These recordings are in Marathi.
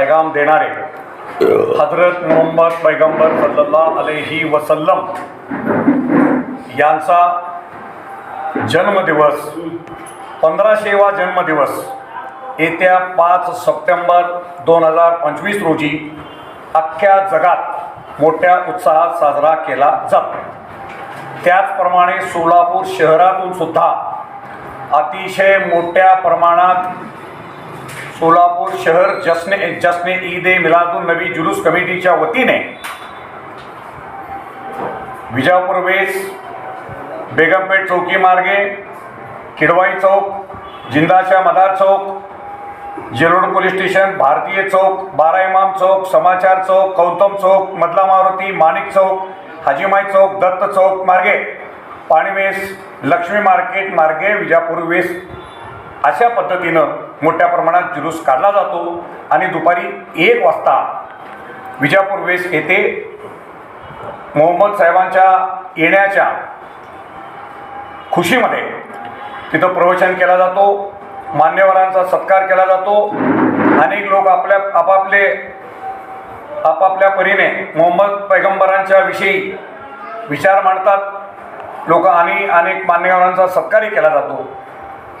पैगाम देणारे. हजरत मोहम्मद पैगंबर सल्ला अलेही वसल्लम यांचा जन्मदिवस पंधराशेवा जन्मदिवस येत्या पाच सप्टेंबर दोन हजार पंचवीस रोजी अख्ख्या जगात मोठ्या उत्साहात साजरा केला जातो. त्याचप्रमाणे सोलापूर शहरातून सुद्धा अतिशय मोठ्या प्रमाणात सोलापूर शहर जसने जसने ईद ए मिलादुल नबी जुलूस कमिटीच्या वतीने विजापूर वेस बेगमपेठ चौकी मार्गे किडवाई चौक जिंदाशा मदार चौक जेरोड पोलीस स्टेशन भारतीय चौक बारा इमाम चौक समाचार चौक गौतम चौक मधला मारुती माणिक चौक हाजीमाई चौक दत्त चौक मार्गे पाणीवेस लक्ष्मी मार्केट मार्गे विजापूर वेस. अशा पद्धतीनं मोठ्या प्रमाणात जुलूस काढला जातो आणि दुपारी एक वाजता विजापूर वेस येथे मोहम्मद साहेबांच्या येण्याच्या खुशीमध्ये तिथं प्रवचन केला जातो मान्यवरांचा सत्कार केला जातो. अनेक लोक आपल्या आपापले आपापल्या परीने मोहम्मद पैगंबरांच्या विषयी विचार मांडतात. लोक आणि अनेक मान्यवरांचा सत्कारही केला जातो.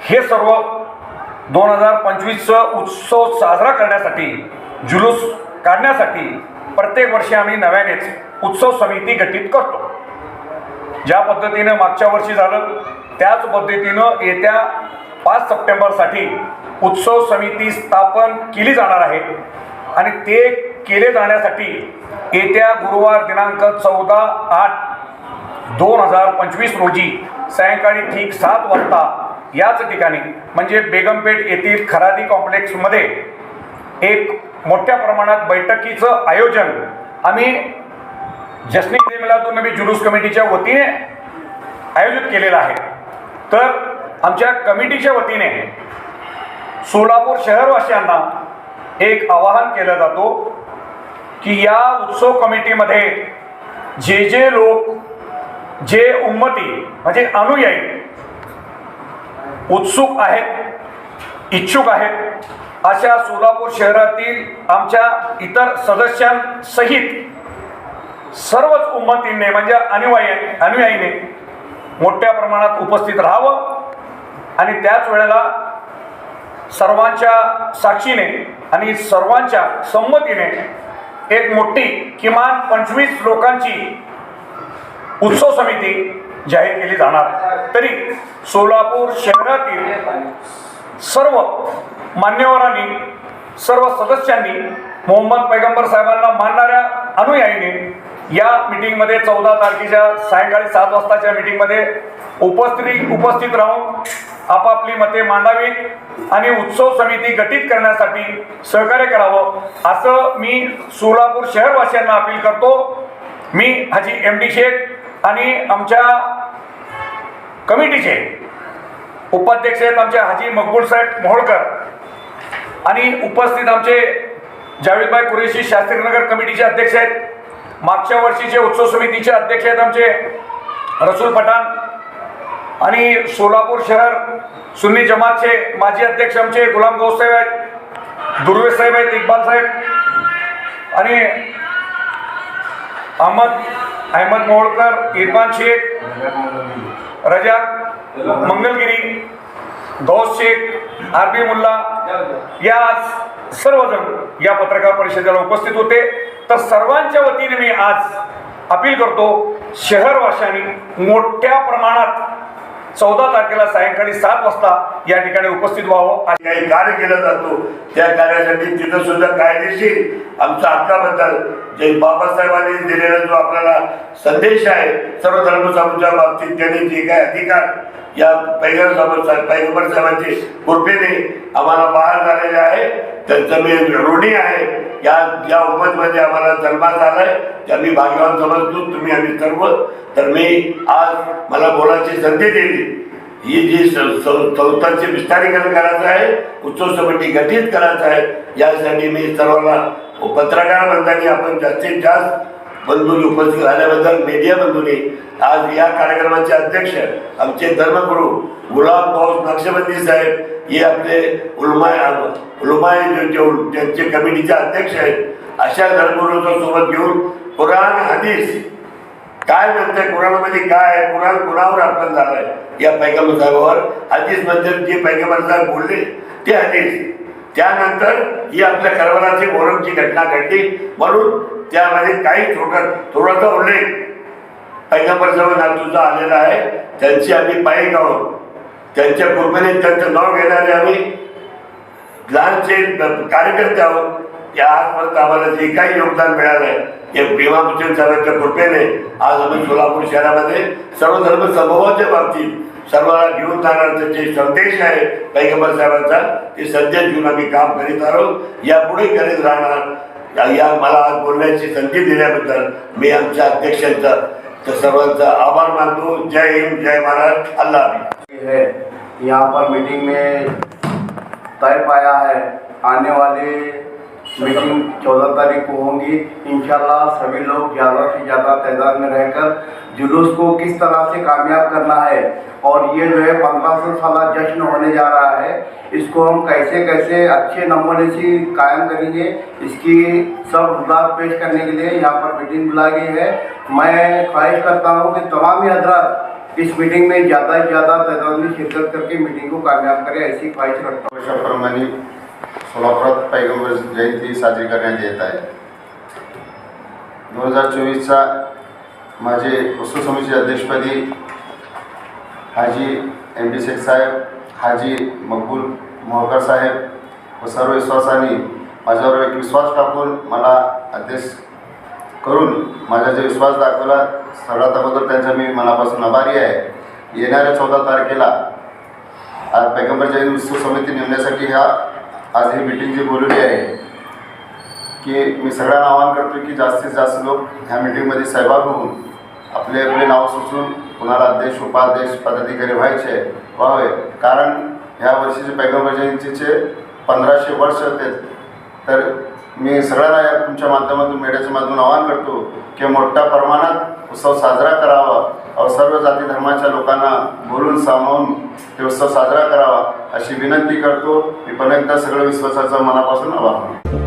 हे सर्व दोन हजार पंचवीसचा उत्सव साजरा करण्यासाठी जुलूस काढण्यासाठी प्रत्येक वर्षी आम्ही नव्यानेच उत्सव समिती गठीत करतो. ज्या पद्धतीनं मागच्या वर्षी झालं त्याच पद्धतीनं येत्या पाच सप्टेंबरसाठी उत्सव समिती स्थापन केली जाणार आहे. आणि ते केले जाण्यासाठी येत्या गुरुवार दिनांक चौदा आठ दोन हजार पंचवीस रोजी सायंकाळी ठीक सात वाजता याच ठिकाणी म्हणजे बेगमपेठ येथील खरादी कॉम्प्लेक्समध्ये एक मोठ्या प्रमाणात बैठकीचं आयोजन आम्ही जसनी ईद नबी जुलूस कमिटीच्या वतीने आयोजित केलेलं आहे. तर आमच्या कमिटीच्या वतीने सोलापूर शहरवासियांना एक आवाहन केलं जातो की या उत्सव कमिटीमध्ये जे जे लोक जे उन्मती म्हणजे अनुयायी उत्सुक आहेत इच्छुक आहेत. अशा सोलापूर शहरातील आमच्या इतर सदस्यांसहित सर्वच उन्मतींनी म्हणजे अनुयायी अनुयायीने मोठ्या प्रमाणात उपस्थित राहावं आणि त्याच वेळेला सर्वांच्या साक्षीने आणि सर्वांच्या संमतीने एक मोठी किमान पंचवीस लोकांची उत्सव समिती जाहीर केली जाणार. तरी सोलापूर शहरातील सर्व मान्यवरांनी सर्व सदस्यांनी मोहम्मद पैगंबर साहेबांना मानणाऱ्या अनुयायीने या मीटिंगमध्ये चौदा तारखेच्या सायंकाळी सात वाजताच्या मीटिंगमध्ये उपस्थित उपस्थित राहून आपापली मते मांडावीत आणि उत्सव समिती गठीत करण्यासाठी सहकार्य करावं असं मी सोलापूर शहरवासियांना अपील करतो. मी हाजी एम डी शेख आणि आमच्या कमिटीचे उपाध्यक्ष आहेत आमचे हाजी मकबूल साहेब मोहोळकर आणि उपस्थित आमचे जावेदभाई कुरेशी शास्त्रीनगर कमिटीचे अध्यक्ष आहेत. मागच्या वर्षीचे उत्सव समितीचे अध्यक्ष आहेत आमचे रसूल पठाण आणि सोलापूर शहर सुन्नी जमातचे माजी अध्यक्ष आमचे गुलाम गौस साहेब आहेत दुर्वे साहेब आहेत इक्बाल साहेब आणि अहमद अहमद मोहोळकर इरफान शेख रजाक मंगलगिरी गौस शेख आरबी मुल्ला या सर्वजण या पत्रकार परिषदेला उपस्थित होते. तर सर्वांच्या वतीने मी आज अपील करतो शहरवाशांनी मोठ्या प्रमाणात चौदा तारखेला सायंकाळी सात वाजता या ठिकाणी उपस्थित व्हावं. काही कार्य केला जातो त्या कार्यासाठी तिथं सुद्धा कायदेशीर आमच्या हक्काबद्दल जे बाबासाहेबांनी दिलेला जो आपल्याला संदेश आहे सर्व धर्मसमूहाच्या बाबतीत त्यांनी जे काय अधिकार या पैगंबर साहेब पैगंबर साहेबांचे कृपेने आम्हाला बाहेर झालेले आहे त्यांचं मी ऋणी आहे. या या उमतमध्ये आम्हाला जन्मा झालाय. त्या मी भाग्यवान समजतो तुम्ही आम्ही सर्व तर मी आज मला बोलायची संधी दिली. ही जी संस्थांचे विस्तारीकरण करायचं आहे उत्सव समिती गठीत करायचं आहे यासाठी मी सर्वांना पत्रकार बंधांनी आपण जास्तीत जास्त बंधूंनी उपस्थित राहिल्याबद्दल मीडिया बंधूंनी आज या कार्यक्रमाचे अध्यक्ष आमचे धर्मगुरू गुलाब गौस नक्षबंदी साहेब हे आपले उलमाय उलमाय त्यांचे कमिटीचे अध्यक्ष आहेत अशा धर्मगुरूंचा सोबत घेऊन कुराण हदीस काय म्हणतंय कुराणामध्ये काय आहे कुराण कुणावर अर्पण झालंय या पैगंबर साहेबावर हदीस म्हणजे जे पैगंबर साहेब बोलले ते हदीस. त्यानंतर ही आपल्या करवराची मोरमची घटना घडली म्हणून त्यामध्ये काही छोटा थोडासा उल्लेख. पैगंबर साहेब नातूचा आलेला आहे त्यांची आम्ही पायी आहोत त्यांच्या कृपेने त्यांचं नाव घेणारे आम्ही लहानचे कार्यकर्ते आहोत. या आजपर्यंत आम्हाला जे काही योगदान मिळालं आहे या भीमा भूषण साहेबांच्या कृपेने आज आम्ही सोलापूर शहरामध्ये सर्वधर्म समूहाच्या बाबतीत सर्वांना घेऊन जाणारा जे संदेश आहे पैगंबर साहेबांचा ते संदेश घेऊन आम्ही काम करीत आहोत. यापुढे करीत राहणार. या- मला आज बोलण्याची संधी दिल्याबद्दल मी आमच्या अध्यक्षांचा तर सर्वांचा आभार मानतो. जय हिंद जय महाराज. अल्लाह है यहाँ पर मीटिंग में तय पाया है आने वाले मीटिंग चौदह तारीख को होंगी। इंशाल्लाह सभी लोग ज़्यादा से ज़्यादा तादाद में रहकर जुलूस को किस तरह से कामयाब करना है और ये जो है पंद्रह सौ साल जश्न होने जा रहा है, इसको हम कैसे कैसे अच्छे नमूने से कायम करेंगे, इसकी सब रुदात पेश करने के लिए यहाँ पर मीटिंग बुलाई गई है। मैं ख्वाहिश करता हूँ कि तमाम हजरात इस मीटिंग में ज़्यादा से ज़्यादा तादाद में शिरकत करके मीटिंग को कामयाब करें, ऐसी ख्वाहिश रखता हूँ। सोलापुरात पैगंबर जयंती साजरी करण्यात येत आहे. दोन हजार चोवीसचा माझे वस्तू समितीच्या अध्यक्षपदी हाजी एम डी शेख साहेब हाजी मकबूल मोहकर साहेब व सर्व विश्वासाने माझ्यावर एक विश्वास टाकून मला अध्यक्ष करून माझा जे विश्वास दाखवला सर्वात अगोदर त्यांचा मी मनापासून आभारी आहे. येणाऱ्या चौदा तारखेला आज पैगंबर जैन उत्सव समिती नेमण्यासाठी ह्या आज ही मीटिंग जी बोलवली आहे की मी सगळ्यांना आवाहन करतो की जास्तीत जास्त लोक ह्या मीटिंगमध्ये सहभाग होऊन आपले आपले नाव सुचून कुणाला अध्यक्ष उपाध्यक्ष पदाधिकारी व्हायचे व्हावे. कारण ह्या वर्षीचे पैगंबर जयंतीचे पंधराशे वर्ष होते. तर मी सगळ्यांना या तुमच्या माध्यमातून मीडियाच्या माध्यमातून आवाहन करतो की मोठ्या प्रमाणात उत्सव साजरा करावा. और सर्व जाती धर्माच्या लोकांना बोलून सामावून ते उत्सव साजरा करावा. अशी विनंती करतो. मी पर्यंत एकदा सगळं विश्वासाचा मनापासून आभार